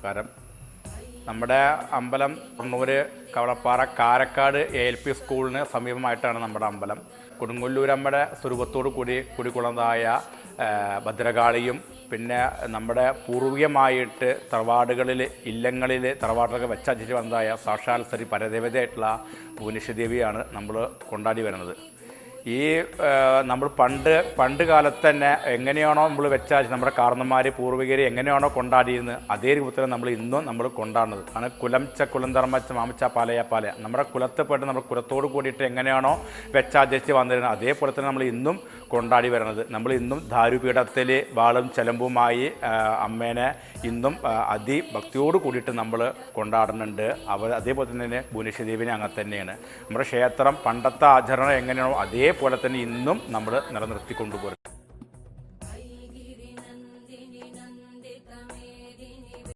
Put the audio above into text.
നമസ്കാരം. നമ്മുടെ അമ്പലം Kannur Kavalappara Karakkad A L P സ്കൂളിന് സമീപമായിട്ടാണ് നമ്മുടെ അമ്പലം. കൊടുങ്ങല്ലൂരമ്മയുടെ സ്വരൂപത്തോടു കൂടി കുടികൊള്ളുന്നതായ ഭദ്രകാളിയും പിന്നെ നമ്മുടെ പൂർവികമായിട്ട് തറവാടുകളിൽ ഇല്ലങ്ങളിൽ തറവാടുകളൊക്കെ വെച്ചടിച്ച് വന്നതായ സാക്ഷാൽ ശ്രീ പരദേവതയായിട്ടുള്ള ഭുവനേശ്വരദേവിയാണ് നമ്മൾ കൊണ്ടാടി വരുന്നത്. ഈ നമ്മൾ പണ്ട് പണ്ട് കാലത്ത് തന്നെ എങ്ങനെയാണോ നമ്മൾ വെച്ചാൽ നമ്മുടെ കാർന്നന്മാർ പൂർവികർ എങ്ങനെയാണോ കൊണ്ടാടിയിരുന്നത് അതേ രൂപത്തിൽ നമ്മൾ ഇന്നും നമ്മൾ കൊണ്ടാടുന്നത്. ആണ് കുലംച്ച ച കുലം ധർമ്മച്ച മാമച്ച പാലയ പാലയ. നമ്മുടെ കുലത്തെപ്പെട്ട് നമ്മുടെ കുലത്തോട് കൂടിയിട്ട് എങ്ങനെയാണോ വെച്ചാചരിച്ച് വന്നിരുന്നത് അതേപോലെ തന്നെ നമ്മൾ ഇന്നും കൊണ്ടാടി വരുന്നത് നമ്മൾ ഇന്നും ദാരുപീഠത്തിൽ വാളും ചെലമ്പുമായി അമ്മേനെ ഇന്നും അതിഭക്തിയോട് കൂടിയിട്ട് നമ്മൾ കൊണ്ടാടുന്നുണ്ട്. അവർ അതേപോലെ തന്നെ ഭുവനേശ്വരദേവിനെ അങ്ങനെ തന്നെയാണ്. നമ്മുടെ ക്ഷേത്രം പണ്ടത്തെ ആചരണം എങ്ങനെയാണോ അതേപോലെ തന്നെ ഇന്നും നമ്മൾ നിലനിർത്തി കൊണ്ടുപോകും